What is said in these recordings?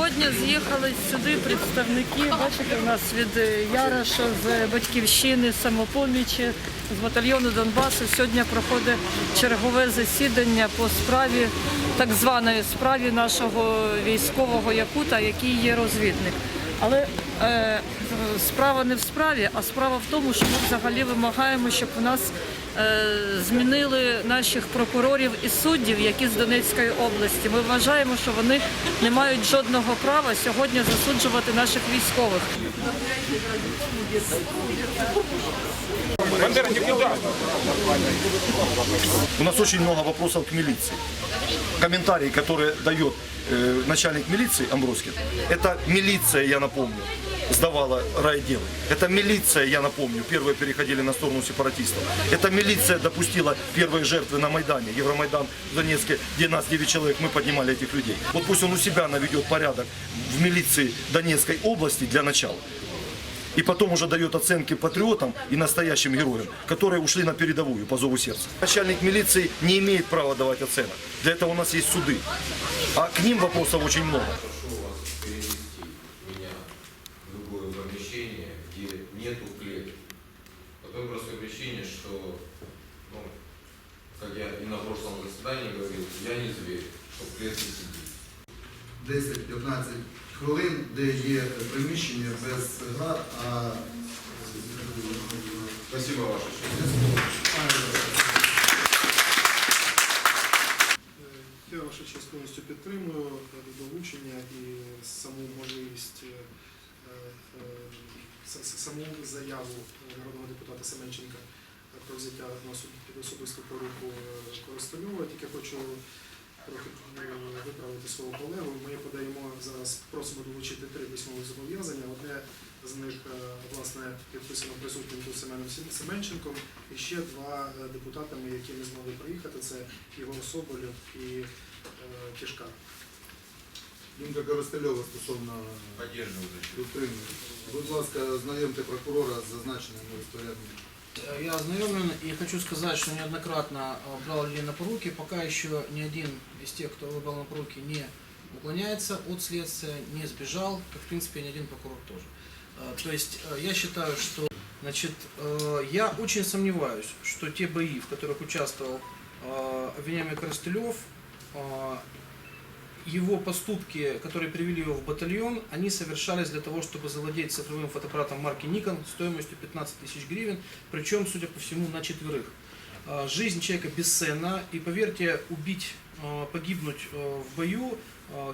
Сьогодні з'їхали сюди представники, бачите, у нас від е, Яроша, з батьківщини, самопомічі, з батальйону Донбасу. Сьогодні проходить чергове засідання по справі, так званої справі нашого військового якута, який є розвідник. Але е, справа не в справі, а справа в тому, що ми взагалі вимагаємо, щоб у нас змінили наших прокурорів і суддів, які з Донецької області. Ми вважаємо, що вони не мають жодного права сьогодні засуджувати наших військових. Бандера никуда. У нас очень много вопросов к милиции. Комментарий, который дает э, начальник милиции Амброскин, это милиция, я напомню, Сдавала райделы. Это милиция, я напомню, первые переходили на сторону сепаратистов. Это милиция допустила первые жертвы на Майдане, Евромайдан в Донецке, где нас 9 человек, мы поднимали этих людей. Вот пусть он у себя наведет порядок в милиции Донецкой области для начала. И потом уже дает оценки патриотам и настоящим героям, которые ушли на передовую по зову сердца. Начальник милиции не имеет права давать оценок. Для этого у нас есть суды. А к ним вопросов очень много. Заседании говорил, я не зверь, чтобы клетки сидеть. 10-15 хвилин, де є приміщення без град, а Спасибо, честь. Я вашу честь повністю підтримую долучення і саму можливість, е, е, саму заяву народного депутата Семенченка про взяття на суд під особисту поруку е, Коростельова. Тільки хочу трохи е, виправити свого колегу. Ми подаємо зараз, просимо долучити три письмові зобов'язання. Одне з них е, власне підписано присутнім тут Семеном Семенченком, і ще два депутатами, які не змогли приїхати. Це Ігор Соболєв і е, Кішка. думка Коростельова стосовно підтримки. Будь ласка, знайомте прокурора з зазначеними розпорядниками. Я ознакомлен и хочу сказать, что неоднократно э, брал людей на поруки, пока еще ни один из тех, кто выбрал на поруки, не уклоняется от следствия, не сбежал, как в принципе ни один прокурор тоже. Э, То есть э, я считаю, что значит, э, я очень сомневаюсь, что те бои, в которых участвовал э, обвиняемый Коростылев, э, его поступки, которые привели его в батальон, они совершались для того, чтобы завладеть цифровым фотоаппаратом марки Nikon стоимостью 15 тысяч гривен, причем, судя по всему, на четверых. А, Жизнь человека бесценна, и поверьте, убить, а, погибнуть а, в бою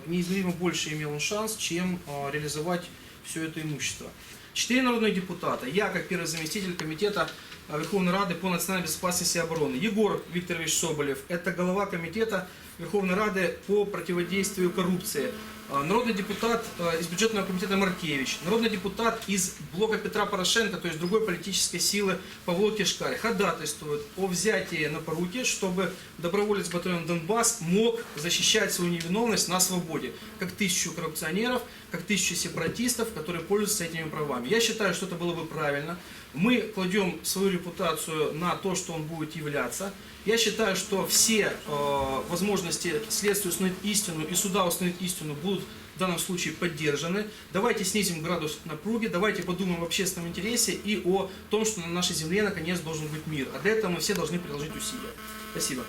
неизмеримо больше имел он шанс, чем реализовать все это имущество. Четыре народных депутата, я как первый заместитель комитета а, Верховной Рады по национальной безопасности и обороны, Егор Викторович Соболев, это глава комитета Верховной Рады по противодействию коррупции, народный депутат а, из бюджетного комитета Маркевич, народный депутат из блока Петра Порошенко, то есть другой политической силы Павло Кишкарь, ходатайствует о взятии на поруки, чтобы доброволец батальона Донбасс мог защищать свою невиновность на свободе, как тысячу коррупционеров, как тысячу сепаратистов, которые пользуются этими правами. Я считаю, что это было бы правильно. Мы кладем свою репутацию на то, что он будет являться. Я считаю, что все э, возможности следствия установить истину и суда установить истину будут в данном случае поддержаны. Давайте снизим градус напруги, давайте подумаем об общественном интересе и о том, что на нашей земле наконец должен быть мир. А для этого мы все должны приложить усилия. Спасибо.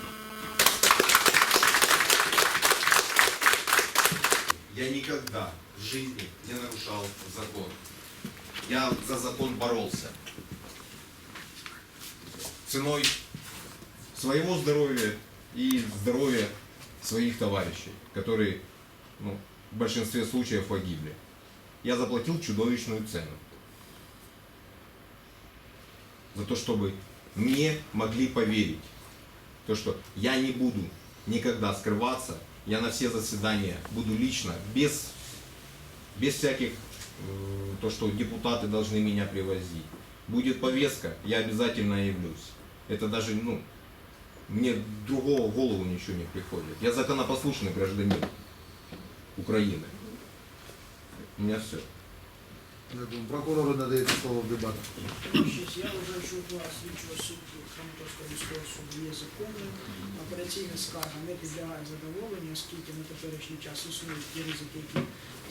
Я никогда в жизни не нарушал закон. Я за закон боролся. Ценой своего здоровья и здоровья своих товарищей, которые ну, в большинстве случаев погибли. Я заплатил чудовищную цену. За то, чтобы мне могли поверить. То, что я не буду никогда скрываться, я на все заседания буду лично, без, без всяких, то, что депутаты должны меня привозить. Будет повестка, я обязательно явлюсь. Это даже, ну, мне другого голову ничего не приходит. Я законопослушный гражданин Украины. У меня все. Прокурору надається слово в дебатах. Я вважаю, що ухвала слідчого судді Краматорського міського суду є законною. Операційна скарга не підлягає задоволенню, оскільки на теперішній час існують ті ризики, які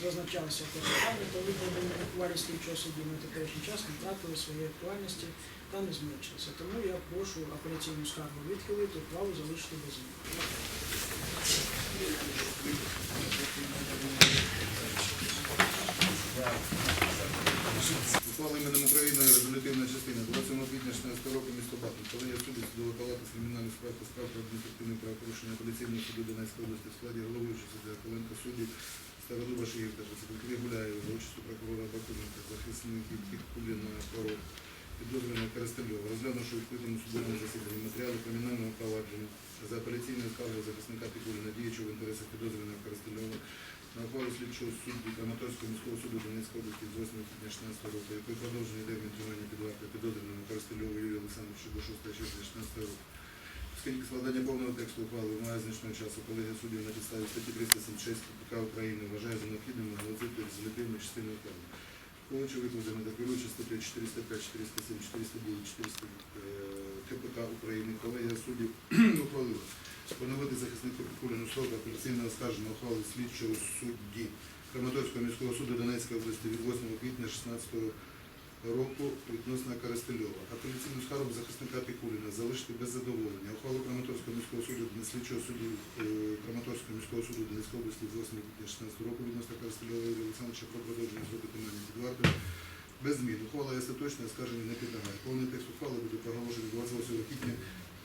зазначалися в програмі, то викладені ухвалі слідчого судді на теперішній час не втратили своєї актуальності та не зменшилися. Тому я прошу апеляційну скаргу відхилити, ухвалу залишити без змін. Ухвала іменем України резолютивна частина 27 квітня 16 року місто Бахмут. Подання суду судової палати з кримінальних справ та справ про адміністративне правопорушення апеляційного суду Донецької області в складі головуючого суддя Коленко судді Стародуба Шиївка та секретарі Гуляєва за участю прокурора Бакуменка, захисників Куліна Паро, підозрюваного Коростельова, розглянувши у відкритому судовому засіданні матеріали кримінального провадження за апеляційною скаргою захисника Пікуліна, діючого в інтересах підозрюваного Коростельова, ухвалу слідчого судді Краматорського міського суду Донецької області з 8 квітня 16 року, який продовжений термін тримання під вартою підозрюваного Коростельова Юрія Олександровича до 6 червня 16 року. Оскільки складання повного тексту ухвали вимагає значного часу, колегія суддів на підставі статті 376 КПК України вважає за необхідним оголосити резолютивну частину ухвали. Враховуючи викладене та керуючи статтею 405, 407, 409, 400 е, КПК України, колегія суддів ухвалила поновити захиснику Пікуліну срок апеляційного оскарження ухвали слідчого судді Краматорського міського суду Донецької області від 8 квітня 16 року відносно Коростельова. Апеляційну скаргу захисника Пікуліна залишити без задоволення. Ухвалу Краматорського міського суду слідчого судді е, Краматорського міського суду Донецької області від 8 квітня 16 року відносно Коростельова Юрія Олександровича про продовження строку тримання під без змін. Ухвала є остаточна, оскарження не підлягає. Повний текст ухвали буде проголошений 28 квітня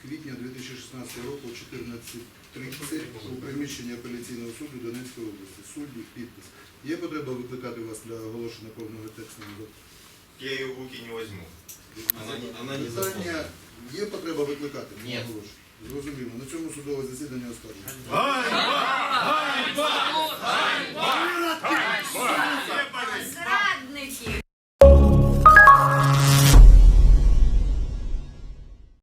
квітня 2016 року о 14.30 у приміщенні апеляційного суду Донецької області. Судді, підпис. Є потреба викликати вас для оголошення повного тексту? Я ее в руки не не Питання є потреба викликати? Ні. Оголошую. Зрозуміло. На цьому судове засідання оскаржується. Ганьба!